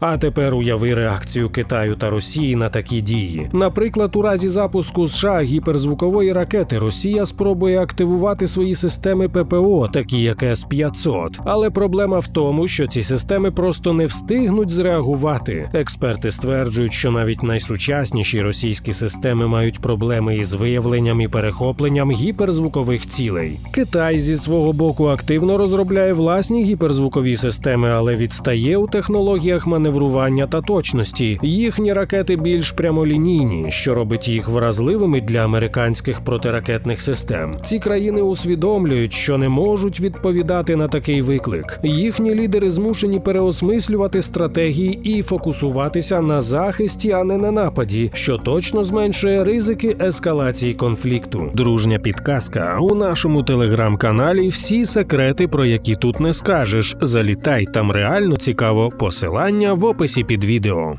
А тепер уяви реакцію Китаю та Росії на такі дії. Наприклад, у разі запуску США гіперзвукової ракети Росія спробує активувати свої системи ППО, такі як С-500. Але проблема в тому, що ці системи просто не встигнуть зреагувати. Експерти стверджують, що навіть найсучасніші російські системи мають проблеми із виявленням і перехопленням гіперзвукових цілей. Китай зі свого боку активно розробляє власні гіперзвукові системи, але відстає у технологіях маневрування та точності. Їхні ракети більш прямолінійні, що робить їх вразливими для американських протиракетних систем. Ці країни усвідомлюють, що не можуть відповідати на такий виклик. Їхні лідери змушені переосмислювати стратегії і фокусуватися на захисті, а не на нападі, що точно зменшує ризики ескалації конфлікту. Дружня підказка у нашому телеграм-каналі. Всі секрети, про які тут не скажеш. Залітай там реально цікаво. Посилання в описі під відео.